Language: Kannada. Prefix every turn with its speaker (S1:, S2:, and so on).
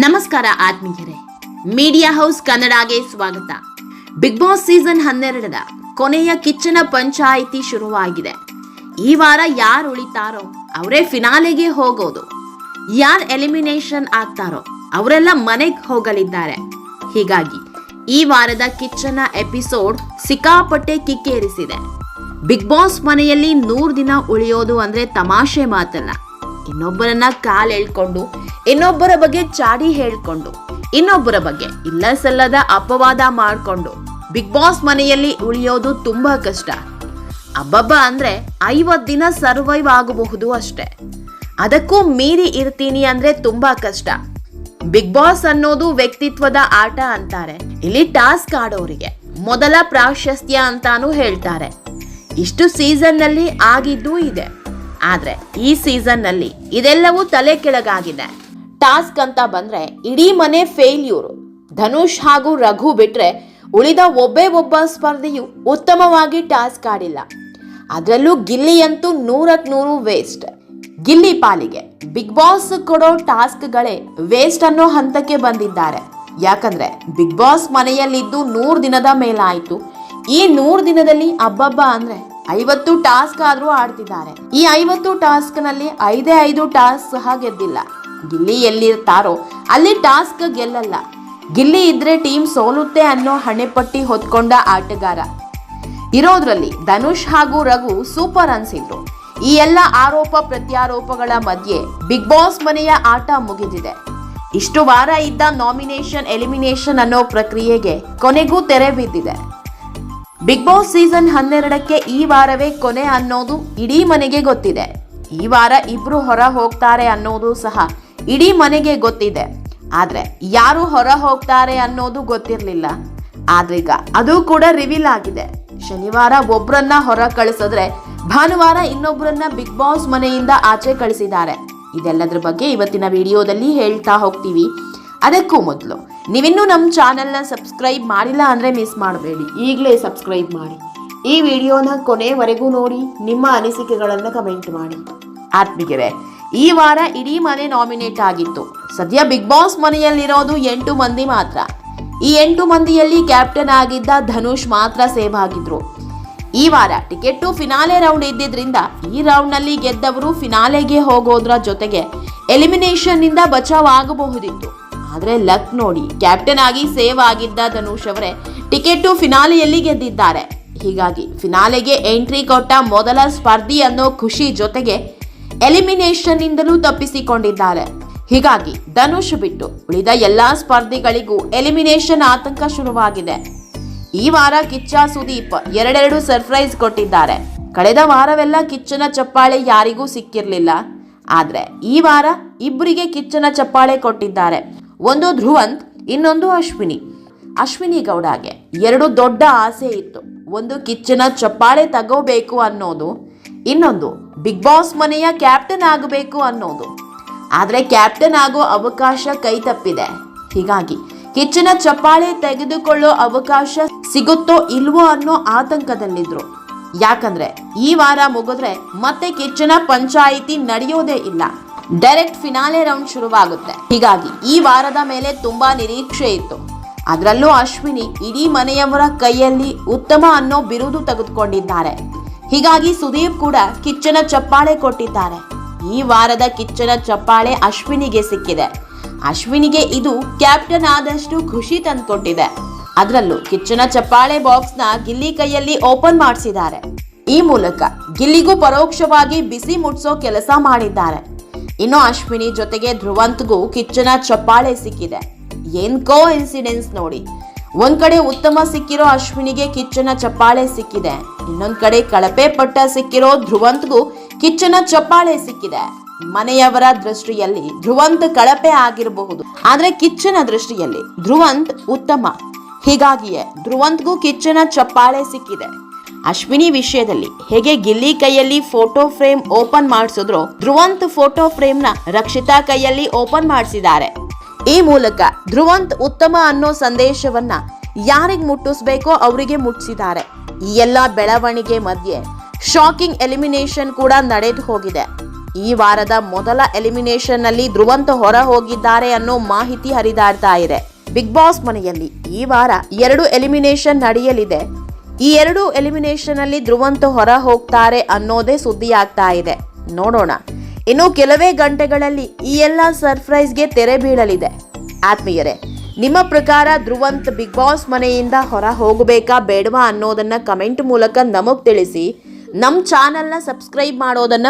S1: ನಮಸ್ಕಾರ ಆತ್ಮೀಯರೇ. ಮೀಡಿಯಾ ಹೌಸ್ ಕನ್ನಡಗೆ ಸ್ವಾಗತ. ಬಿಗ್ ಬಾಸ್ ಸೀಸನ್ ಹನ್ನೆರಡರ ಕೊನೆಯ ಕಿಚ್ಚನ ಪಂಚಾಯಿತಿ ಶುರುವಾಗಿದೆ. ಈ ವಾರ ಯಾರು ಉಳಿತಾರೋ ಅವರೇ ಫಿನಾಲೆಗೆ ಹೋಗೋದು. ಯಾರು ಎಲಿಮಿನೇಷನ್ ಆಗ್ತಾರೋ ಅವರೆಲ್ಲ ಮನೆಗೆ ಹೋಗಲಿದ್ದಾರೆ. ಹೀಗಾಗಿ ಈ ವಾರದ ಕಿಚ್ಚನ ಎಪಿಸೋಡ್ ಸಿಕ್ಕಾಪಟ್ಟೆ ಕಿಕ್ಕೇರಿಸಿದೆ. ಬಿಗ್ ಬಾಸ್ ಮನೆಯಲ್ಲಿ ನೂರು ದಿನ ಉಳಿಯೋದು ಅಂದ್ರೆ ತಮಾಷೆ ಮಾತಲ್ಲ. ಇನ್ನೊಬ್ಬರನ್ನ ಕಾಲ್ ಎಳ್ಕೊಂಡು ಇನ್ನೊಬ್ಬರ ಬಗ್ಗೆ ಚಾಡಿ ಹೇಳ್ಕೊಂಡು, ಇನ್ನೊಬ್ಬರ ಬಗ್ಗೆ ಇಲ್ಲ ಸಲ್ಲದ ಅಪವಾದ ಮಾಡ್ಕೊಂಡು, ಬಿಗ್ ಬಾಸ್ ಮನೆಯಲ್ಲಿ ಉಳಿಯೋದು ತುಂಬಾ ಕಷ್ಟ. ಅಬ್ಬಬ್ಬ ಅಂದ್ರೆ ಐವತ್ ದಿನ ಸರ್ವೈವ್ ಆಗಬಹುದು ಅಷ್ಟೇ. ಅದಕ್ಕೂ ಮೀರಿ ಇರ್ತೀನಿ ಅಂದ್ರೆ ತುಂಬಾ ಕಷ್ಟ. ಬಿಗ್ ಬಾಸ್ ಅನ್ನೋದು ವ್ಯಕ್ತಿತ್ವದ ಆಟ ಅಂತಾರೆ. ಇಲ್ಲಿ ಟಾಸ್ಕ್ ಆಡೋರಿಗೆ ಮೊದಲ ಪ್ರಾಶಸ್ತ್ಯ ಅಂತಾನೂ ಹೇಳ್ತಾರೆ. ಇಷ್ಟು ಸೀಸನ್ನಲ್ಲಿ ಆಗಿದ್ದೂ ಇದೆ. ಆದ್ರೆ ಈ ಸೀಸನ್ನಲ್ಲಿ ಇದೆಲ್ಲವೂ ತಲೆ ಕೆಳಗಾಗಿದೆ. ಟಾಸ್ಕ್ ಅಂತ ಬಂದ್ರೆ ಇಡೀ ಮನೆ ಫೇಲ್ಯೂರು ಧನುಷ್ ಹಾಗೂ ರಘು ಬಿಟ್ರೆ ಉಳಿದ ಒಬ್ಬೇ ಒಬ್ಬ ಸ್ಪರ್ಧೆಯು ಉತ್ತಮವಾಗಿ ಟಾಸ್ಕ್ ಆಡಿಲ್ಲ. ಅದರಲ್ಲೂ ಗಿಲ್ಲಿಯಂತೂ ನೂರಕ್ ನೂರು ವೇಸ್ಟ್ ಗಿಲ್ಲಿ ಪಾಲಿಗೆ ಬಿಗ್ ಬಾಸ್ ಕೊಡೋ ಟಾಸ್ಕ್ಗಳೇ ವೇಸ್ಟ್ ಅನ್ನೋ ಹಂತಕ್ಕೆ ಬಂದಿದ್ದಾರೆ. ಯಾಕಂದ್ರೆ ಬಿಗ್ ಬಾಸ್ ಮನೆಯಲ್ಲಿದ್ದು ನೂರು ದಿನದ ಮೇಲಾಯಿತು. ಈ ನೂರು ದಿನದಲ್ಲಿ ಅಬ್ಬಬ್ಬ ಅಂದ್ರೆ ಐವತ್ತು ಟಾಸ್ಕ್ ಆದ್ರೂ ಆಡ್ತಿದ್ದಾರೆ. ಈ ಐವತ್ತು ಟಾಸ್ಕ್ನಲ್ಲಿ ಐದೇ ಐದು ಟಾಸ್ಕ್ ಸಹ ಗೆದ್ದಿಲ್ಲ. ಗಿಲ್ಲಿ ಎಲ್ಲಿರ್ತಾರೋ, ಅಲ್ಲಿ ಟಾಸ್ಕ್ ಗೆಲ್ಲಲ್ಲ. ಗಿಲ್ಲಿ ಇದ್ರೆ ಟೀಮ್ ಸೋಲುತ್ತೆ ಅನ್ನೋ ಹಣೆಪಟ್ಟಿ ಹೊತ್ಕೊಂಡ ಆಟಗಾರ. ಇರೋದ್ರಲ್ಲಿ ಧನುಷ್ ಹಾಗೂ ರಘು ಸೂಪರ್ ಅನ್ಸಿದ್ರು. ಈ ಎಲ್ಲ ಆರೋಪ ಪ್ರತ್ಯಾರೋಪಗಳ ಮಧ್ಯೆ ಬಿಗ್ ಬಾಸ್ ಮನೆಯ ಆಟ ಮುಗಿದಿದೆ. ಇಷ್ಟು ವಾರ ಇದ್ದ ನಾಮಿನೇಷನ್ ಎಲಿಮಿನೇಷನ್ ಅನ್ನೋ ಪ್ರಕ್ರಿಯೆಗೆ ಕೊನೆಗೂ ತೆರೆ ಬಿದ್ದಿದೆ. ಬಿಗ್ ಬಾಸ್ ಸೀಸನ್ ಹನ್ನೆರಡಕ್ಕೆ ಈ ವಾರವೇ ಕೊನೆ ಅನ್ನೋದು ಇಡೀ ಮನೆಗೆ ಗೊತ್ತಿದೆ. ಈ ವಾರ ಇಬ್ರು ಹೊರ ಹೋಗ್ತಾರೆ ಅನ್ನೋದು ಸಹ ಇಡೀ ಮನೆಗೆ ಗೊತ್ತಿದೆ. ಆದರೆ ಯಾರು ಹೊರ ಹೋಗ್ತಾರೆ ಅನ್ನೋದು ಗೊತ್ತಿರಲಿಲ್ಲ. ಆದ್ರೀಗ ಅದು ಕೂಡ ರಿವೀಲ್ ಆಗಿದೆ. ಶನಿವಾರ ಒಬ್ಬರನ್ನ ಹೊರ ಕಳಿಸಿದ್ರೆ ಭಾನುವಾರ ಇನ್ನೊಬ್ಬರನ್ನ ಬಿಗ್ ಬಾಸ್ ಮನೆಯಿಂದ ಆಚೆ ಕಳಿಸಿದ್ದಾರೆ. ಇದೆಲ್ಲದ್ರ ಬಗ್ಗೆ ಇವತ್ತಿನ ವಿಡಿಯೋದಲ್ಲಿ ಹೇಳ್ತಾ ಹೋಗ್ತೀವಿ. ಅದಕ್ಕೂ ಮೊದಲು, ನೀವಿನ್ನೂ ನಮ್ಮ ಚಾನೆಲ್ನ ಸಬ್ಸ್ಕ್ರೈಬ್ ಮಾಡಿಲ್ಲ ಅಂದರೆ ಮಿಸ್ ಮಾಡಬೇಡಿ. ಈಗಲೇ ಸಬ್ಸ್ಕ್ರೈಬ್ ಮಾಡಿ. ಈ ವಿಡಿಯೋನ ಕೊನೆವರೆಗೂ ನೋಡಿ, ನಿಮ್ಮ ಅನಿಸಿಕೆಗಳನ್ನು ಕಮೆಂಟ್ ಮಾಡಿ. ಆತ್ಮಿಗೆರೆ ಈ ವಾರ ಇಡೀ ಮನೆ ನಾಮಿನೇಟ್ ಆಗಿತ್ತು. ಸದ್ಯ ಬಿಗ್ ಬಾಸ್ ಮನೆಯಲ್ಲಿರೋದು ಎಂಟು ಮಂದಿ ಮಾತ್ರ. ಈ ಎಂಟು ಮಂದಿಯಲ್ಲಿ ಕ್ಯಾಪ್ಟನ್ ಆಗಿದ್ದ ಧನುಷ್ ಮಾತ್ರ ಸೇವ್ ಆಗಿದ್ರು. ಈ ವಾರ ಟಿಕೆಟ್ ಫಿನಾಲೆ ರೌಂಡ್ ಇದ್ದಿದ್ರಿಂದ ಈ ರೌಂಡ್ನಲ್ಲಿ ಗೆದ್ದವರು ಫಿನಾಲೆಗೆ ಹೋಗೋದ್ರ ಜೊತೆಗೆ ಎಲಿಮಿನೇಷನ್ನಿಂದ ಬಚಾವ್ ಆಗಬಹುದಿತ್ತು ಆದರೆ ಲಕ್ ನೋಡಿ ಕ್ಯಾಪ್ಟನ್ ಆಗಿ ಸೇವ್ ಆಗಿದ್ದ ಧನುಷ್ ಅವರೇ ಟಿಕೆಟ್ ಫಿನಾಲೆಯಲ್ಲಿ ಗೆದ್ದಿದ್ದಾರೆ. ಹೀಗಾಗಿ ಫಿನಾಲೆಗೆ ಎಂಟ್ರಿ ಕೊಟ್ಟ ಮೊದಲ ಸ್ಪರ್ಧಿ ಅನ್ನೋ ಖುಷಿ ಜೊತೆಗೆ ಎಲಿಮಿನೇಷನ್ ನಿಂದಲೂ ತಪ್ಪಿಸಿಕೊಂಡಿದ್ದಾರೆ. ಹೀಗಾಗಿ ಧನುಷ್ ಬಿಟ್ಟು ಉಳಿದ ಎಲ್ಲಾ ಸ್ಪರ್ಧಿಗಳಿಗೂ ಎಲಿಮಿನೇಷನ್ ಆತಂಕ ಶುರುವಾಗಿದೆ. ಈ ವಾರ ಕಿಚ್ಚ ಸುದೀಪ್ ಎರಡೆರಡು ಸರ್ಪ್ರೈಸ್ ಕೊಟ್ಟಿದ್ದಾರೆ. ಕಳೆದ ವಾರವೆಲ್ಲ ಕಿಚ್ಚನ ಚಪ್ಪಾಳೆ ಯಾರಿಗೂ ಸಿಕ್ಕಿರಲಿಲ್ಲ. ಆದ್ರೆ ಈ ವಾರ ಇಬ್ಬರಿಗೆ ಕಿಚ್ಚನ ಚಪ್ಪಾಳೆ ಕೊಟ್ಟಿದ್ದಾರೆ. ಒಂದು ಧ್ರುವಂತ್, ಇನ್ನೊಂದು ಅಶ್ವಿನಿ. ಅಶ್ವಿನಿ ಗೌಡಗೆ ಎರಡು ದೊಡ್ಡ ಆಸೆ ಇತ್ತು. ಒಂದು ಕಿಚ್ಚನ ಚಪ್ಪಾಳೆ ತಗೋಬೇಕು ಅನ್ನೋದು, ಇನ್ನೊಂದು ಬಿಗ್ ಬಾಸ್ ಮನೆಯ ಕ್ಯಾಪ್ಟನ್ ಆಗಬೇಕು ಅನ್ನೋದು. ಆದರೆ ಕ್ಯಾಪ್ಟನ್ ಆಗೋ ಅವಕಾಶ ಕೈ ತಪ್ಪಿದೆ. ಹೀಗಾಗಿ ಕಿಚ್ಚನ ಚಪ್ಪಾಳೆ ತೆಗೆದುಕೊಳ್ಳೋ ಅವಕಾಶ ಸಿಗುತ್ತೋ ಇಲ್ವೋ ಅನ್ನೋ ಆತಂಕದಲ್ಲಿದ್ರು. ಯಾಕಂದ್ರೆ ಈ ವಾರ ಮುಗಿದ್ರೆ ಮತ್ತೆ ಕಿಚ್ಚನ ಪಂಚಾಯಿತಿ ನಡೆಯೋದೇ ಇಲ್ಲ. ಡೈರೆಕ್ಟ್ ಫಿನಾಲೆ ರೌಂಡ್ ಶುರುವಾಗುತ್ತೆ. ಹೀಗಾಗಿ ಈ ವಾರದ ಮೇಲೆ ತುಂಬಾ ನಿರೀಕ್ಷೆ ಇತ್ತು. ಅದರಲ್ಲೂ ಅಶ್ವಿನಿ ಇಡೀ ಮನೆಯವರ ಕೈಯಲ್ಲಿ ಉತ್ತಮ ಅನ್ನೋ ಬಿರುದು ತೆಗೆದುಕೊಂಡಿದ್ದಾರೆ. ಹೀಗಾಗಿ ಸುದೀಪ್ ಕೂಡ ಕಿಚ್ಚನ ಚಪ್ಪಾಳೆ ಕೊಟ್ಟಿದ್ದಾರೆ ಈ ವಾರದ ಕಿಚ್ಚನ ಚಪ್ಪಾಳೆ ಅಶ್ವಿನಿಗೆ ಸಿಕ್ಕಿದೆ. ಅಶ್ವಿನಿಗೆ ಇದು ಕ್ಯಾಪ್ಟನ್ ಆದಷ್ಟು ಖುಷಿ ತಂದುಕೊಟ್ಟಿದೆ. ಅದರಲ್ಲೂ ಕಿಚ್ಚನ ಚಪ್ಪಾಳೆ ಬಾಕ್ಸ್ನ ಗಿಲ್ಲಿ ಕೈಯಲ್ಲಿ ಓಪನ್ ಮಾಡಿಸಿದ್ದಾರೆ. ಈ ಮೂಲಕ ಗಿಲ್ಲಿಗೂ ಪರೋಕ್ಷವಾಗಿ ಬಿಸಿ ಮುಟ್ಸೋ ಕೆಲಸ ಮಾಡಿದ್ದಾರೆ. ಇನ್ನು ಅಶ್ವಿನಿ ಜೊತೆಗೆ ಧ್ರುವಂತ್ಗೂ ಕಿಚ್ಚನ ಚಪ್ಪಾಳೆ ಸಿಕ್ಕಿದೆ. ಏನ್ ಕೋ ಇನ್ಸಿಡೆನ್ಸ್ ನೋಡಿ. ಒಂದ್ ಕಡೆ ಉತ್ತಮ ಸಿಕ್ಕಿರೋ ಅಶ್ವಿನಿಗೆ ಕಿಚ್ಚನ ಚಪ್ಪಾಳೆ ಸಿಕ್ಕಿದೆ. ಇನ್ನೊಂದ್ ಕಡೆ ಕಳಪೆ ಪಟ್ಟ ಸಿಕ್ಕಿರೋ ಧ್ರುವಂತ್ಗೂ ಕಿಚ್ಚನ ಚಪ್ಪಾಳೆ ಸಿಕ್ಕಿದೆ. ಮನೆಯವರ ದೃಷ್ಟಿಯಲ್ಲಿ ಧ್ರುವಂತ್ ಕಳಪೆ ಆಗಿರಬಹುದು. ಆದ್ರೆ ಕಿಚ್ಚನ ದೃಷ್ಟಿಯಲ್ಲಿ ಧ್ರುವಂತ್ ಉತ್ತಮ. ಹೀಗಾಗಿಯೇ ಧ್ರುವಂತ್ಗೂ ಕಿಚ್ಚನ ಚಪ್ಪಾಳೆ ಸಿಕ್ಕಿದೆ. ಅಶ್ವಿನಿ ವಿಷಯದಲ್ಲಿ ಹೇಗೆ ಗಿಲ್ಲಿ ಕೈಯಲ್ಲಿ ಫೋಟೋ ಫ್ರೇಮ್ ಓಪನ್ ಮಾಡಿಸಿದ್ರು ಧ್ರುವಂತ್ ಫೋಟೋ ಫ್ರೇಮ್ನ ರಕ್ಷಿತಾ ಕೈಯಲ್ಲಿ ಓಪನ್ ಮಾಡಿಸಿದ್ದಾರೆ. ಈ ಮೂಲಕ ಧ್ರುವಂತ್ ಉತ್ತಮ ಅನ್ನೋ ಸಂದೇಶವನ್ನ ಯಾರಿಗೆ ಮುಟ್ಟಿಸ್ಬೇಕೋ ಅವರಿಗೆ ಮುಟ್ಟಿಸಿದ್ದಾರೆ. ಈ ಎಲ್ಲ ಬೆಳವಣಿಗೆ ಮಧ್ಯೆ ಶಾಕಿಂಗ್ ಎಲಿಮಿನೇಷನ್ ಕೂಡ ನಡೆದು ಹೋಗಿದೆ. ಈ ವಾರದ ಮೊದಲ ಎಲಿಮಿನೇಷನ್ನಲ್ಲಿ ಧ್ರುವಂತ ಹೊರ ಹೋಗಿದ್ದಾರೆ ಅನ್ನೋ ಮಾಹಿತಿ ಹರಿದಾಡ್ತಾ ಇದೆ. ಬಿಗ್ ಬಾಸ್ ಮನೆಯಲ್ಲಿ ಈ ವಾರ ಎರಡು ಎಲಿಮಿನೇಷನ್ ನಡೆಯಲಿದೆ. ಈ ಎರಡು ಎಲಿಮಿನೇಷನ್ ಅಲ್ಲಿ ಧ್ರುವಂತ ಹೊರ ಹೋಗ್ತಾರೆ ಅನ್ನೋದೇ ಸುದ್ದಿ ಆಗ್ತಾ ಇದೆ. ನೋಡೋಣ. ಇನ್ನು ಕೆಲವೇ ಗಂಟೆಗಳಲ್ಲಿ ಈ ಎಲ್ಲ ಸರ್ಪ್ರೈಸ್ಗೆ ತೆರೆ ಬೀಳಲಿದೆ. ಆತ್ಮೀಯರೇ ನಿಮ್ಮ ಪ್ರಕಾರ ಧ್ರುವಂತ್ ಬಿಗ್ ಬಾಸ್ ಮನೆಯಿಂದ ಹೊರ ಹೋಗಬೇಕಾ ಬೇಡವಾ ಅನ್ನೋದನ್ನ ಕಮೆಂಟ್ ಮೂಲಕ ನಮಗೆ ತಿಳಿಸಿ. ನಮ್ಮ ಚಾನಲ್ನ ಸಬ್ಸ್ಕ್ರೈಬ್ ಮಾಡೋದನ್ನ